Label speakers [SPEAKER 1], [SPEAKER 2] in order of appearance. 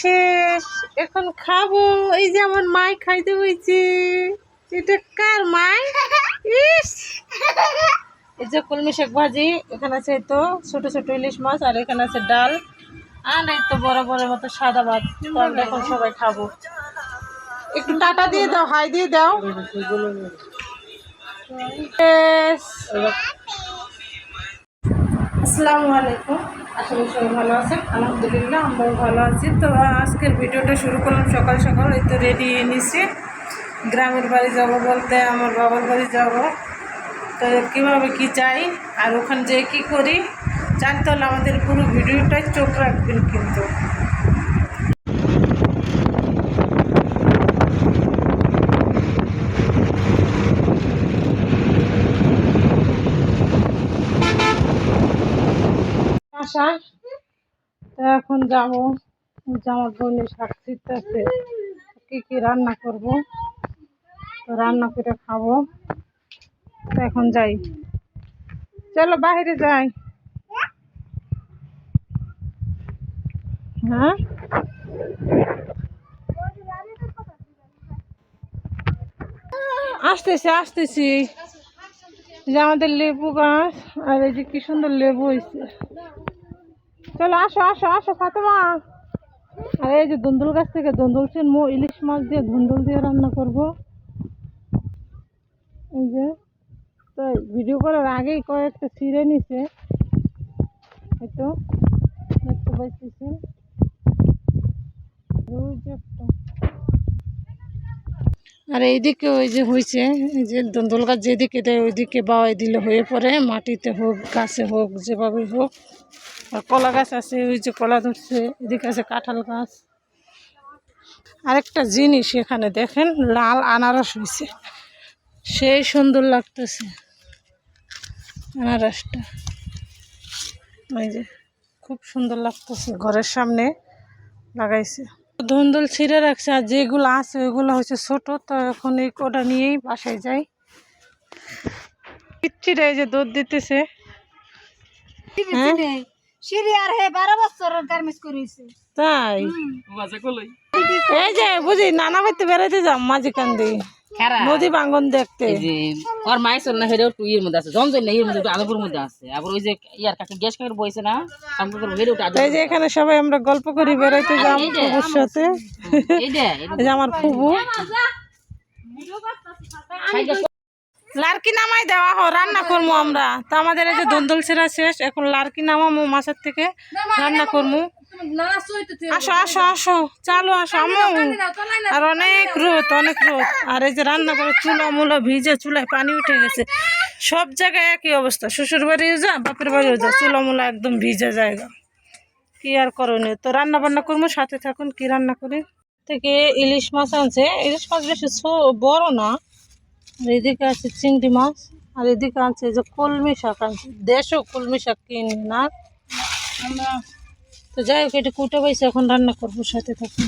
[SPEAKER 1] শেষ। এখন খাব। এই যে আমার মাই খাইতে হয়েছে এটা কার মাই? ইস! এই যে কলমি শাক ভাজি, এখানে আছে তো ছোট ছোট ইলিশ মাছ আর এখানে আছে ডাল। আর এই তো বড় বড় মতো সাদা ভাত। এখন সবাই খাব। একটু টাটা দিয়ে দাও, হাই দিয়ে দাও. আসসালামু আলাইকুম। আশা করি সবাই ভালো আছেন। আলহামদুলিল্লাহ, আমরাও ভালো আছি। তো আজকের ভিডিওটা শুরু করলাম সকাল সকাল। এই তো রেডি নিছি গ্রামের বাড়ি যাব বলতে আমার বাবার বাড়ি যাব। তো কীভাবে কি চাই আর ওখানে যেয়ে কী করি, জানতে হলে আমাদের পুরো ভিডিওটাই চোখ রাখবেন কিন্তু। বাসায়। এখন যাব। যে আমার বোনের শাক আছে কী কী রান্না করব? তো রান্না করে খাব। এখন যাই। চলো বাইরে যাই। হ্যাঁ? আসতেছি আসতেছি। যে আমাদের লেবু গাছ, আর এই যে কি সুন্দর লেবু হয়েছে চলো, আসো আসো আসো, ফাতেমা। আর, এই যে ধুন্দুল গাছ থেকে ধুন্দুল চিন মো ইলিশ মাছ দিয়ে ধুন্দুল দিয়ে রান্না করব। এই যে, তো ভিডিও করার আগেই কয়েকটা ছিঁড়ে নিছে। এই তো, দেখতে পাইতেছেন। ওই একটা। আর এইদিকে ওই যে হয়েছে এই যে দন্দল গাছ যেদিকে দেয় ওইদিকে বাওয়াই দিলে হয়ে পড়ে, মাটিতে হোক, গাছে হোক, যেভাবে হোক। আর কলা গাছ আছে, ওই যে কলা ধরছে, এদিকে আছে কাঁঠাল গাছ। আরেকটা জিনিস এখানে দেখেন, লাল আনারস হয়েছে সেই সুন্দর লাগতেছে আনারসটা। ওই যে, খুব সুন্দর লাগতেছে, ঘরের সামনে লাগাইছে। ধুন্দুল ছিঁড়ে রাখছে আর যেগুলো আছে ওইগুলো হচ্ছে ছোট তো এখন এই কটা নিয়েই বাসায় যাই। পিচ্ছিটা এই যে দুধ দিতেছে। হ্যাঁ? তাই? এই যে বুঝি নানা বাড়িতে বেড়াইতে যাম মাঝে কান্দি নদী বাঙ্গন দেখতে।
[SPEAKER 2] ওর চল না হেরেও টু ইয়ের মধ্যে আছে। এর মধ্যে আলোপুর মধ্যে আছে। আবার ওই যে ইয়ার কাকে গ্যাস কাকের বইছে না
[SPEAKER 1] এই যে এখানে সবাই আমরা গল্প করি বেড়াইতে যাম ফুবুর সাথে। এই যে আমার ফুবু। লার্কি নামাই দেওয়া হ রান্না করব আমরা। তো আমাদের এই যে দন্দল ছেঁড়া শেষ এখন লার্কি নামামো মাছের থেকে রান্না করব আসো আসো আসো চালো আসো আমো আর অনেক রোদ অনেক রোদ। আর এই যে রান্না করে চুলা মুলা ভিজে চুলায় পানি উঠে গেছে। সব জায়গায় একই অবস্থা। শ্বশুর বাড়িও যা বাপের বাড়িও যা চুলা মুলা একদম ভিজে জায়গা। কি আর করণীয়? তো রান্না বান্না করব সাথে থাকুন কি রান্না করি? থেকে ইলিশ মাছ আনছে। ইলিশ মাছ বেশি ছো- বড় না। আর এদিকে আছে চিংড়ি মাছ আর এদিকে আনছে যে কলমি শাক আনছে। দেশও কলমি শাক কিনি না। তো যাই হোক এটা কুটে বাইছে এখন রান্না করব সাথে থাকুন